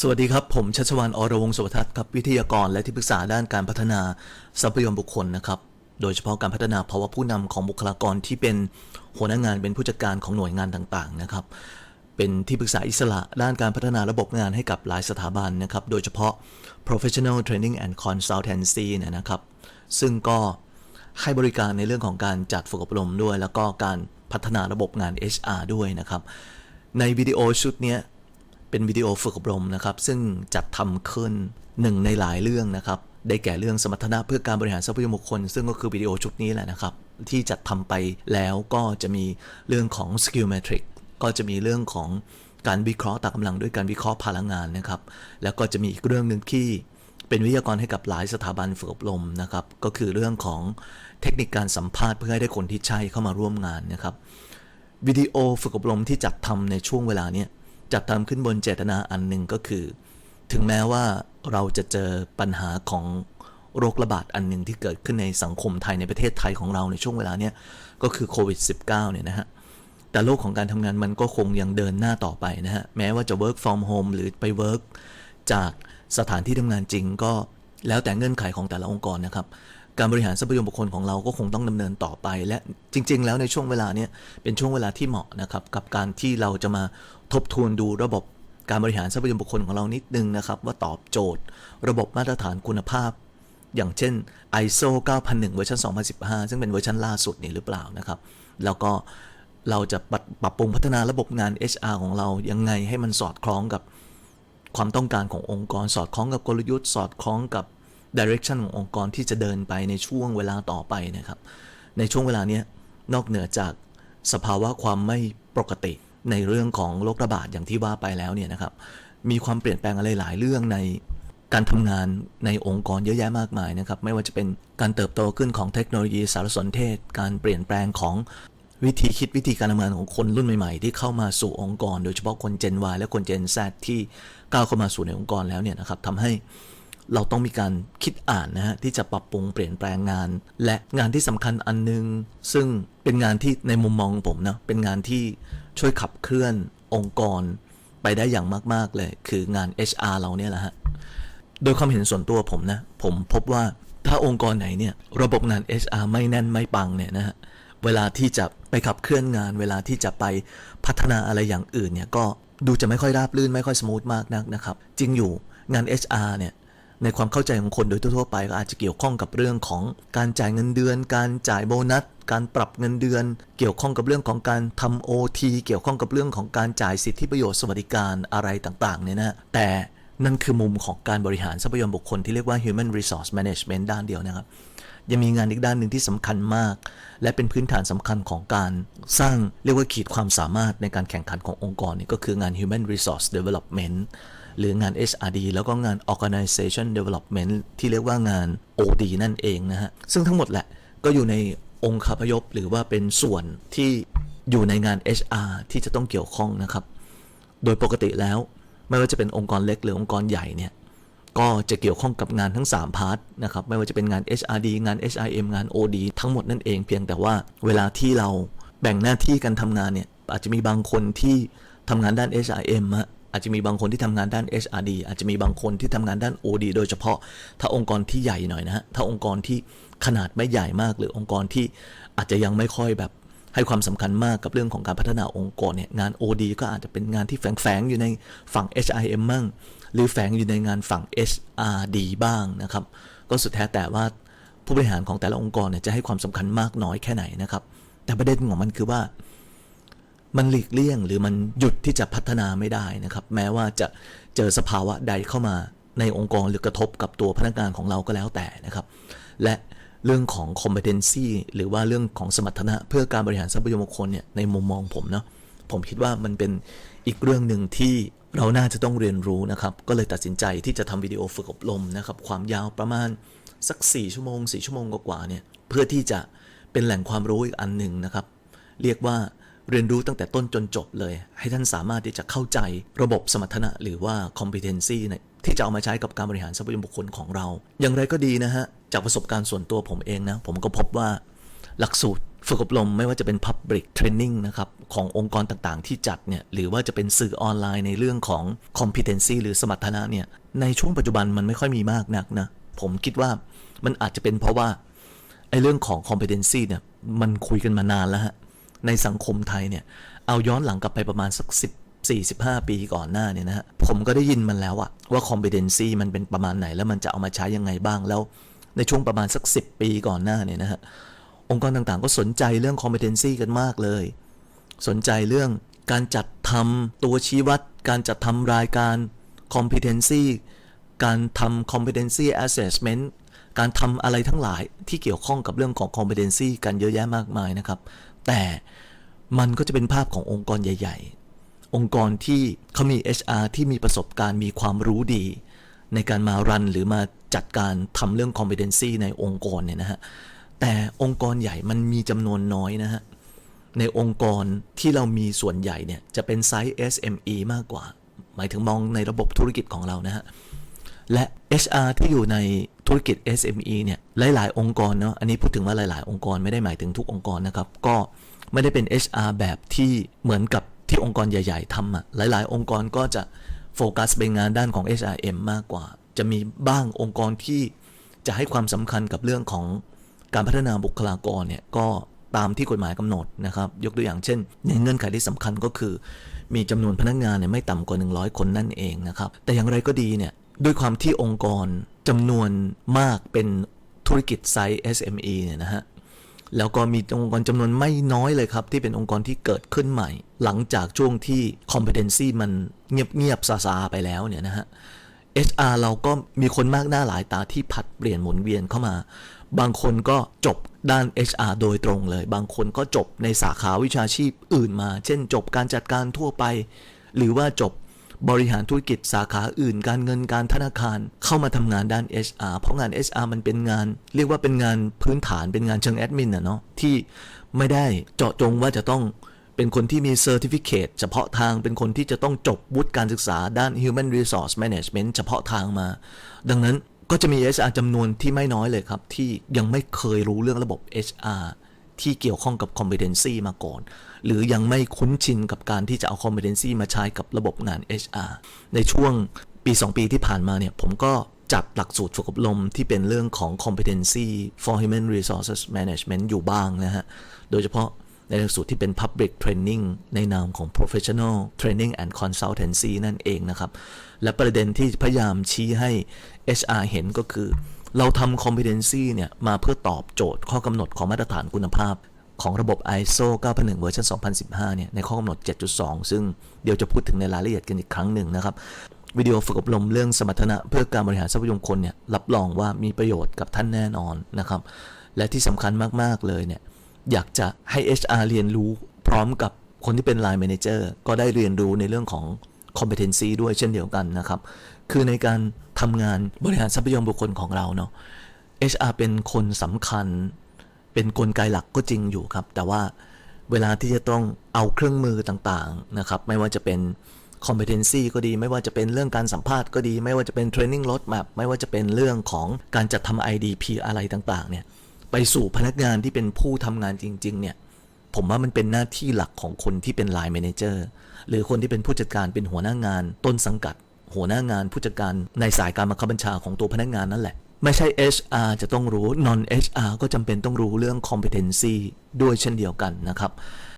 สวัสดีครับ ผมชัชวานอรวงศ์สุวทัศน์ครับวิทยากรและที่ปรึกษาด้านการพัฒนาทรัพยากรบุคคลนะครับ โดยเฉพาะการพัฒนาภาวะผู้นำของบุคลากรที่เป็นหัวหน้างานเป็นผู้จัดการของหน่วยงานต่างๆนะครับ เป็นที่ปรึกษาอิสระด้านการพัฒนาระบบงานให้กับหลายสถาบันนะครับ โดยเฉพาะ professional training and consultancy นะครับ ซึ่งก็ให้บริการในเรื่องของการจัดฝึกอบรมด้วย แล้วก็การพัฒนาระบบงาน HR ด้วยนะครับในวิดีโอชุดนี้ เป็นวิดีโอฝึกอบรมนะครับ ซึ่งจัดทำขึ้นหนึ่งในหลายเรื่องนะครับ ได้แก่เรื่องสมรรถนะเพื่อการบริหารทรัพยากรบุคคล ซึ่งก็คือวิดีโอชุดนี้แหละนะครับ ที่จัดทำไปแล้วก็จะมีเรื่องของ skill metric ก็จะมีเรื่องของการวิเคราะห์ตากำลังด้วยการวิเคราะห์พลังงานนะครับ แล้วก็จะมีอีกเรื่องหนึ่งที่เป็นวิทยากรให้กับหลายสถาบันฝึกอบรมนะครับ ก็คือเรื่องของเทคนิคการสัมภาษณ์เพื่อให้ได้คนที่ใช่เข้ามาร่วมงานนะครับวิดีโอฝึกอบรมที่จัดทำในช่วงเวลาเนี้ย จัดทำขึ้นบนเจตนาอันหนึ่งก็คือ ถึงแม้ว่าเราจะเจอปัญหาของโรคระบาดอันหนึ่งที่เกิดขึ้นในสังคมไทยในประเทศไทยของเราในช่วงเวลาเนี้ยก็คือโควิด -19 เนี่ยนะฮะแต่โลกของการทำงานมันก็คงยังเดินหน้าต่อไปนะฮะแม้ว่าจะ work from home หรือไป work จากสถานที่ทำงานจริงก็แล้วแต่เงื่อนไขของแต่ละองค์กรนะครับ การบริหารทรัพยากรบุคคลของเราก็คงต้องดำเนินต่อไป และจริง ๆ แล้วในช่วงเวลาเนี้ยเป็นช่วงเวลาที่เหมาะนะครับกับการที่เราจะมาทบทวนดูระบบการบริหารทรัพยากรบุคคลของเรานิดนึงนะครับ ว่าตอบโจทย์ ระบบมาตรฐานคุณภาพ อย่างเช่น ISO 9001 เวอร์ชัน2015 ซึ่งเป็นเวอร์ชันล่าสุดนี่หรือเปล่านะครับ แล้วก็เราจะปรับปรับปรุงพัฒนาระบบงาน HR ของเรายังไงให้มันสอดคล้องกับความต้องการขององค์กร สอดคล้องกับกลยุทธ์ สอดคล้องกับ direction ขององค์กรที่จะเดินไปในช่วงเวลาต่อไปนะครับ ในช่วงเวลาเนี้ยนอกเหนือจากสภาวะความไม่ปกติในเรื่องของโรคระบาดอย่างที่ว่าไปแล้วเนี่ยนะครับ มีความเปลี่ยนแปลงอะไรหลายเรื่องในการทำงานในองค์กรเยอะแยะมากมายนะครับ ไม่ว่าจะเป็นการเติบโตขึ้นของเทคโนโลยีสารสนเทศ การเปลี่ยนแปลงของวิธีคิดวิธีการทำงานของคนรุ่นใหม่ๆ ที่เข้ามาสู่องค์กร โดยเฉพาะคน Gen Y และคน Gen Z ที่ก้าวเข้ามาสู่ในองค์กรแล้วเนี่ยนะครับทำให้ เราต้องมีการคิดอ่านนะฮะที่จะปรับปรุงเปลี่ยนแปลงงาน และงานที่สำคัญอันนึง ซึ่งเป็นงานที่ในมุมมองของผมนะเป็นงานที่ช่วยขับเคลื่อนองค์กรไปได้อย่างมาก ๆ เลย คืองาน HR เราเนี่ยแหละฮะ โดยความเห็นส่วนตัวผมนะ ผมพบว่าถ้าองค์กรไหนเนี่ย ระบบงาน HR ไม่แน่นไม่ปังเนี่ยนะฮะ เวลาที่จะไปขับเคลื่อนงาน เวลาที่จะไปพัฒนาอะไรอย่างอื่นเนี่ย ก็ดูจะไม่ค่อยราบรื่นไม่ค่อยสมูทมากนักนะครับ จริงอยู่งาน HR เนี่ย ในความเข้าใจของคนโดยทั่วๆไปก็อาจจะเกี่ยวข้องกับเรื่องของการจ่ายเงินเดือน การจ่ายโบนัส การปรับเงินเดือน เกี่ยวข้องกับเรื่องของการทำ OT เกี่ยวข้องกับเรื่องของการจ่ายสิทธิประโยชน์สวัสดิการอะไรต่างๆเนี่ยนะแต่นั่นคือมุมของการบริหารทรัพยากรบุคคลที่เรียกว่า human resource management ด้านเดียวนะครับ ยังมีงานอีกด้านหนึ่งที่สำคัญมาก และเป็นพื้นฐานสำคัญของการสร้างเรียกว่าขีดความสามารถในการแข่งขันขององค์กรนี่ก็คืองาน human resource development หรืองาน HRD แล้วก็งาน organization development ที่เรียกว่างาน OD นั่นเองนะฮะ ซึ่งทั้งหมดแหละก็อยู่ในองค์คาพยพหรือว่าเป็นส่วนที่อยู่ในงาน HR ที่จะต้องเกี่ยวข้องนะครับ โดยปกติแล้วไม่ว่าจะเป็นองค์กรเล็กหรือองค์กรใหญ่เนี่ยก็จะเกี่ยวข้องกับงานทั้ง 3 พาร์ทนะครับ ไม่ว่าจะเป็นงาน HRD งาน HIM งาน OD ทั้งหมดนั่นเองเพียงแต่ว่าเวลาที่เราแบ่งหน้าที่กันทำงานเนี่ยอาจจะมีบางคนที่ทำงานด้าน HIM ฮะ อาจจะมีบางคนที่ทำงานด้าน HRD อาจจะมีบางคนที่ทำงานด้าน OD โดยเฉพาะ ถ้าองค์กรที่ใหญ่หน่อยนะฮะ ถ้าองค์กรที่ขนาดไม่ใหญ่มาก หรือองค์กรที่อาจจะยังไม่ค่อยแบบให้ความสำคัญมากกับเรื่องของการพัฒนาองค์กรเนี่ยงาน OD ก็อาจจะเป็นงานที่แฝงๆอยู่ในฝั่ง HIM มั่ง หรือแฝงอยู่ในงานฝั่ง HRD บ้างนะครับ ก็สุดแท้แต่ว่าผู้บริหารของแต่ละองค์กรเนี่ยจะให้ความสำคัญมากน้อยแค่ไหนนะครับ แต่ประเด็นของมันคือว่า มันหลีกเลี่ยงหรือมันหยุดที่จะพัฒนาไม่ได้นะครับ แม้ว่าจะเจอสภาวะใดเข้ามาในองค์กรหรือกระทบกับตัวพนักงานของเราก็แล้วแต่นะครับ และเรื่องของ competency หรือว่าเรื่องของสมรรถนะเพื่อการบริหารทรัพยากรบุคคลเนี่ยในมุมมองผมเนาะผมคิดว่ามันเป็นอีกเรื่องหนึ่งที่เราน่าจะต้องเรียนรู้นะครับ ก็เลยตัดสินใจที่จะทำวิดีโอฝึกอบรมนะครับ ความยาวประมาณสัก 4 ชั่วโมง 4 ชั่วโมงกว่าๆเนี่ย เพื่อที่จะเป็นแหล่งความรู้อีกอันหนึ่งนะครับ เรียกว่า เรียนรู้ตั้งแต่ต้นจนจบเลย ให้ท่านสามารถที่จะเข้าใจระบบสมรรถนะหรือว่า competency เนี่ยที่จะเอามาใช้กับการบริหารทรัพยากรบุคคลของเรา อย่างไรก็ดีนะฮะ จากประสบการณ์ส่วนตัวผมเองนะ ผมก็พบว่าหลักสูตรฝึกอบรมไม่ว่าจะเป็น Public Training นะครับ ขององค์กรต่างๆ ที่จัดเนี่ย หรือว่าจะเป็นสื่อออนไลน์ในเรื่องของ competency หรือสมรรถนะเนี่ย ในช่วงปัจจุบันมันไม่ค่อยมีมากนักนะ ผมคิดว่ามันอาจจะเป็นเพราะว่าไอ้เรื่องของ competency เนี่ยมันคุยกันมานานแล้วฮะ ในสังคมไทยเนี่ยเอาย้อนหลังกลับไปประมาณสัก10 45 ปีก่อนหน้าเนี่ยนะฮะผมก็ได้ยินมันแล้วอะว่า competency มันเป็นประมาณไหนแล้วมันจะเอามาใช้ยังไงบ้างแล้วในช่วงประมาณสัก 10 ปีก่อนหน้าเนี่ยนะฮะองค์กรต่างๆ ก็สนใจเรื่อง competency กันมากเลย สนใจเรื่องการจัดทำตัวชี้วัด การจัดทำรายการ competency การทำ competency assessment การทำอะไรทั้งหลายที่เกี่ยวข้องกับเรื่องของ competency กันเยอะแยะมากมายนะครับ แต่มันก็จะเป็นภาพขององค์กรใหญ่ ๆ องค์กรที่เขามี HR ที่มีประสบการณ์มีความรู้ดี ในการมารันหรือมาจัดการทำเรื่อง competency ในองค์กรเนี่ยนะฮะ แต่องค์กรใหญ่มันมีจำนวนน้อยนะฮะ ในองค์กรที่เรามีส่วนใหญ่เนี่ยจะเป็นไซส์ SME มากกว่า หมายถึงมองในระบบธุรกิจของเรานะฮะ และ HR ที่อยู่ในธุรกิจ SME เนี่ยหลาย ๆ องค์กรเนาะอันนี้พูดถึงว่าหลาย ๆ องค์กรไม่ได้หมายถึงทุกองค์กรนะครับ ก็ไม่ได้เป็น HR แบบที่เหมือนกับที่องค์กรใหญ่ ๆทำอะหลาย ๆ องค์กรก็จะโฟกัสไปงานด้านของ HRM มากกว่า จะมีบ้างองค์กรที่จะให้ความสำคัญกับเรื่องของการพัฒนาบุคลากรเนี่ยก็ตามที่กฎหมายกำหนดนะครับ ยกตัวอย่างเช่นในเงื่อนไขที่สำคัญก็คือ มีจำนวนพนักงานเนี่ยไม่ต่ำกว่า 100 คนนั่นเองนะครับ แต่อย่างไรก็ดีเนี่ย ด้วยความที่องค์กรจำนวนมากเป็นธุรกิจไซส์ SME เนี่ยนะฮะ แล้วก็มีองค์กรจำนวนไม่น้อยเลยครับ ที่เป็นองค์กรที่เกิดขึ้นใหม่ หลังจากช่วงที่ competency มันเงียบๆซาซาไปแล้วเนี่ยนะฮะ HR เราก็มีคนมากหน้าหลายตาที่ผัดเปลี่ยนหมุนเวียนเข้ามา บางคนก็จบด้าน HR โดยตรงเลย บางคนก็จบในสาขาวิชาชีพอื่นมา เช่นจบการจัดการทั่วไป หรือว่าจบ บริหารธุรกิจสาขาอื่น การเงินการธนาคาร เข้ามาทำงานด้าน HR เพราะงาน HR มันเป็นงาน เรียกว่าเป็นงานพื้นฐานเป็นงานเชิงแอดมินนะเนาะที่ไม่ได้เจาะจงว่าจะต้องเป็นคนที่มีเซอร์ติฟิเคตเฉพาะทางเป็นคนที่จะต้องจบวุฒิการศึกษาด้าน Human Resource Management เฉพาะทางมา ดังนั้นก็จะมี HR จำนวนที่ไม่น้อยเลยครับ ที่ยังไม่เคยรู้เรื่องระบบ HR ที่เกี่ยวข้องกับ competency มาก่อน หรือยังไม่คุ้นชินกับการที่จะเอา competency มาใช้กับระบบงาน HR ในช่วงปี 2 ปีที่ผ่านมาเนี่ยผมก็จัดหลักสูตรฝึกอบรมที่เป็นเรื่องของ competency for human resources management อยู่บ้างนะฮะ โดยเฉพาะ ในหลักสูตรที่เป็น public training ในนามของ professional training and consultancy นั่นเองนะครับ และประเด็นที่พยายามชี้ให้ HR เห็นก็คือ เราทำ competency เนี่ย มาเพื่อตอบโจทย์ข้อกำหนดของมาตรฐานคุณภาพ ของระบบ ISO 9001เวอร์ชัน2015 เนี่ย ในข้อกำหนด 7.2 ซึ่งเดี๋ยวจะพูดถึงในรายละเอียดกันอีกครั้งหนึ่งนะครับวิดีโอฝึกอบรมเรื่องสมรรถนะเพื่อการบริหารทรัพยากรคนเนี่ยรับรองว่ามีประโยชน์กับท่านแน่นอนนะครับ และที่สำคัญมาก ๆ เลยเนี่ย อยากจะให้ HR เรียนรู้พร้อมกับคนที่เป็น Line Manager ก็ได้เรียนรู้ในเรื่องของ competency ด้วยเช่นเดียวกันนะครับ คือในการทำงานบริหารทรัพยากรบุคคลของเราเนาะ HR เป็นคนสำคัญ เป็นนกลไกหลักก็จริงอยู่ครับ แต่ว่าเวลาที่จะต้องเอาเครื่องมือต่างๆนะครับ ไม่ว่าจะเป็น competency ก็ดี ไม่ว่าจะเป็นเรื่องการสัมภาษณ์ก็ดี ไม่ว่าจะเป็น training roadmap ไม่ว่าจะเป็นเรื่องของการจัดทำ IDP อะไรต่างๆเนี่ย ไปสู่พนักงานที่เป็นผู้ทำงานจริง ๆ เนี่ย ผมว่ามันเป็นหน้าที่หลักของคนที่เป็นไลน์แมเนจเจอร์หรือคนที่เป็นผู้จัดการเป็นหัวหน้างาน ต้นสังกัด หัวหน้างานผู้จัดการในสายการบังคับบัญชาของตัวพนักงานนั่นแหละไม่ใช่ HR จะต้องรู้ non HR ก็จำเป็นต้องรู้เรื่อง competency ด้วยเช่นเดียวกันนะครับ